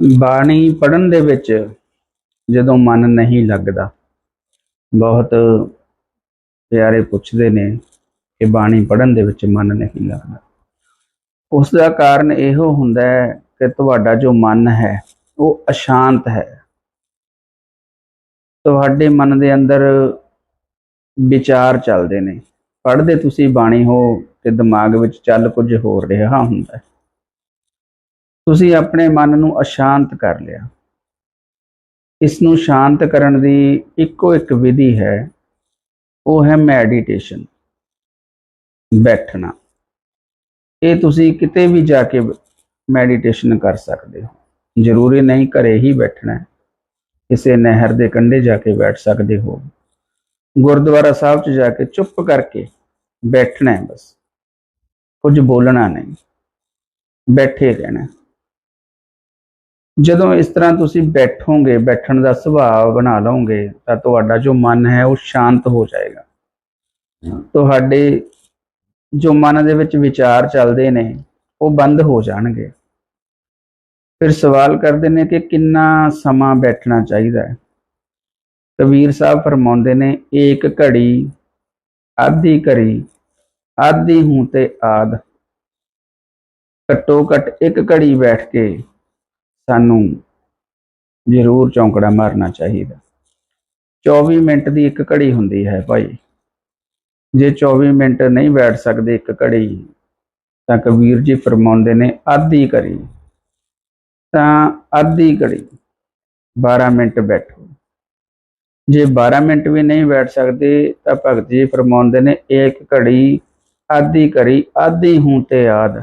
ਬਾਣੀ ਪੜਨ ਦੇ ਵਿੱਚ ਜਦੋਂ ਮਨ ਨਹੀਂ ਲੱਗਦਾ, ਬਹੁਤ ਪਿਆਰੇ ਪੁੱਛਦੇ ਨੇ ਕਿ ਬਾਣੀ ਪੜਨ ਦੇ ਵਿੱਚ ਮਨ ਨਹੀਂ ਲੱਗਦਾ। ਉਸ ਦਾ ਕਾਰਨ ਇਹੋ ਹੁੰਦਾ ਹੈ ਕਿ ਤੁਹਾਡਾ ਜੋ ਮਨ ਹੈ, ਉਹ ਅਸ਼ਾਂਤ ਹੈ। ਤੁਹਾਡੇ ਮਨ ਦੇ ਅੰਦਰ ਵਿਚਾਰ ਚੱਲਦੇ ਨੇ। ਪੜ੍ਹਦੇ ਤੁਸੀਂ ਬਾਣੀ ਹੋ ਤੇ ਦਿਮਾਗ ਵਿੱਚ ਚੱਲ ਕੁਝ ਹੋਰ ਰਿਹਾ ਹੁੰਦਾ ਹੈ। ਤੁਸੀਂ ਆਪਣੇ ਮਨ ਨੂੰ ਅਸ਼ਾਂਤ ਕਰ ਲਿਆ। ਇਸ ਨੂੰ ਸ਼ਾਂਤ ਕਰਨ ਦੀ ਇੱਕੋ ਇੱਕ ਵਿਧੀ ਹੈ, ਉਹ ਹੈ ਮੈਡੀਟੇਸ਼ਨ, ਬੈਠਣਾ। ਇਹ ਤੁਸੀਂ ਕਿਤੇ ਵੀ ਜਾ ਕੇ ਮੈਡੀਟੇਸ਼ਨ ਕਰ ਸਕਦੇ ਹੋ। ਜ਼ਰੂਰੀ ਨਹੀਂ ਘਰੇ ਹੀ ਬੈਠਣਾ ਕਿਸੇ ਨਹਿਰ ਦੇ ਕੰਢੇ ਜਾ ਕੇ ਬੈਠ ਸਕਦੇ ਹੋ। ਗੁਰਦੁਆਰਾ ਸਾਹਿਬ 'ਚ ਜਾ ਕੇ ਚੁੱਪ ਕਰਕੇ ਬੈਠਣਾ ਹੈ ਬਸ। ਕੁਝ ਬੋਲਣਾ ਨਹੀਂ। ਬੈਠੇ ਰਹਿਣਾ ਜਦੋਂ ਇਸ ਤਰ੍ਹਾਂ ਤੁਸੀਂ ਬੈਠੋਗੇ ਬੈਠਣ ਦਾ ਸੁਭਾਅ ਬਣਾ ਲਓਗੇ ਤਾਂ ਤੁਹਾਡਾ ਜੋ ਮਨ ਹੈ ਉਹ ਸ਼ਾਂਤ ਹੋ ਜਾਏਗਾ। ਤੁਹਾਡੇ ਜੋ ਮਨ ਦੇ ਵਿੱਚ ਵਿਚਾਰ ਚੱਲਦੇ ਨੇ ਉਹ ਬੰਦ ਹੋ ਜਾਣਗੇ। ਫਿਰ ਸਵਾਲ ਕਰਦੇ ਨੇ ਕਿ ਕਿੰਨਾ ਸਮਾਂ ਬੈਠਣਾ ਚਾਹੀਦਾ ਹੈ? ਕਬੀਰ ਸਾਹਿਬ ਫਰਮਾਉਂਦੇ ਨੇ ਏਕ ਘੜੀ ਆਧੀ ਘੜੀ ਆਧੀ ਹੂੰ ਤੇ ਆਦ ਘੱਟੋ ਘੱਟ ਇੱਕ ਘੜੀ ਬੈਠ ਕੇ ਸਾਨੂੰ ਜ਼ਰੂਰ ਚੌਂਕੜਾ ਮਾਰਨਾ ਚਾਹੀਦਾ। 24 ਮਿੰਟ ਦੀ ਇੱਕ ਘੜੀ ਹੁੰਦੀ ਹੈ ਭਾਈ। ਜੇ 24 ਮਿੰਟ ਨਹੀਂ ਬੈਠ ਸਕਦੇ ਇੱਕ ਘੜੀ, ਤਾਂ ਕਬੀਰ ਜੀ ਫਰਮਾਉਂਦੇ ਨੇ ਆਧੀ ਘੜੀ। ਤਾਂ ਆਧੀ ਘੜੀ 12 ਮਿੰਟ ਬੈਠੋ। ਜੇ 12 ਮਿੰਟ ਵੀ ਨਹੀਂ ਬੈਠ ਸਕਦੇ, ਤਾਂ ਭਗਤ ਜੀ ਫਰਮਾਉਂਦੇ ਨੇ ਇੱਕ ਘੜੀ ਆਧੀ ਘੜੀ ਆਧੀ ਹੂੰ ਤੇ ਆਦ।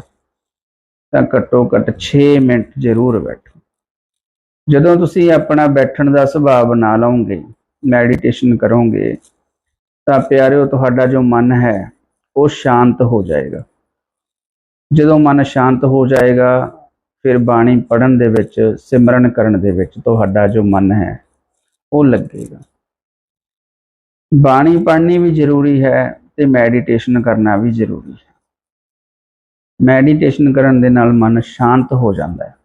ਤਾਂ ਘੱਟੋ ਘੱਟ 6 ਮਿੰਟ ਜ਼ਰੂਰ ਬੈਠੋ। ਜਦੋਂ ਤੁਸੀਂ ਆਪਣਾ ਬੈਠਣ ਦਾ ਸੁਭਾਅ ਬਣਾ ਲਓਗੇ ਮੈਡੀਟੇਸ਼ਨ ਕਰੋਗੇ, ਤਾਂ ਪਿਆਰਿਓ, ਤੁਹਾਡਾ ਜੋ ਮਨ ਹੈ, ਉਹ ਸ਼ਾਂਤ ਹੋ ਜਾਏਗਾ। ਜਦੋਂ ਮਨ ਸ਼ਾਂਤ ਹੋ ਜਾਏਗਾ, ਫਿਰ ਬਾਣੀ ਪੜਨ ਦੇ ਵਿੱਚ, ਸਿਮਰਨ ਕਰਨ ਦੇ ਵਿੱਚ ਤੁਹਾਡਾ ਜੋ ਮਨ ਹੈ, ਉਹ ਲੱਗੇਗਾ। ਬਾਣੀ ਪੜ੍ਹਨੀ ਵੀ ਜ਼ਰੂਰੀ ਹੈ ਤੇ ਮੈਡੀਟੇਸ਼ਨ ਕਰਨਾ ਵੀ ਜ਼ਰੂਰੀ ਹੈ। ਮੈਡੀਟੇਸ਼ਨ ਕਰਨ ਦੇ ਨਾਲ ਮਨ ਸ਼ਾਂਤ ਹੋ ਜਾਂਦਾ ਹੈ।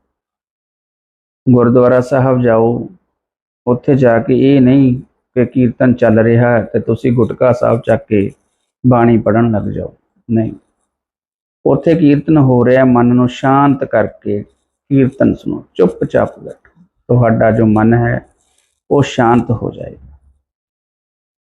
ਗੁਰਦੁਆਰਾ ਸਾਹਿਬ ਜਾਓ, ਉੱਥੇ ਜਾ ਕੇ ਇਹ ਨਹੀਂ ਕਿ ਕੀਰਤਨ ਚੱਲ ਰਿਹਾ ਹੈ ਤੇ ਤੁਸੀਂ ਗੁਟਕਾ ਸਾਹਿਬ ਚੱਕ ਕੇ ਬਾਣੀ ਪੜਨ ਲੱਗ ਜਾਓ। ਨਹੀਂ। ਉੱਥੇ ਕੀਰਤਨ ਹੋ ਰਿਹਾ, ਮਨ ਨੂੰ ਸ਼ਾਂਤ ਕਰਕੇ ਕੀਰਤਨ ਸੁਣੋ, ਚੁੱਪਚਾਪ ਬੈਠੋ। ਤੁਹਾਡਾ ਜੋ ਮਨ ਹੈ, ਉਹ ਸ਼ਾਂਤ ਹੋ ਜਾਏ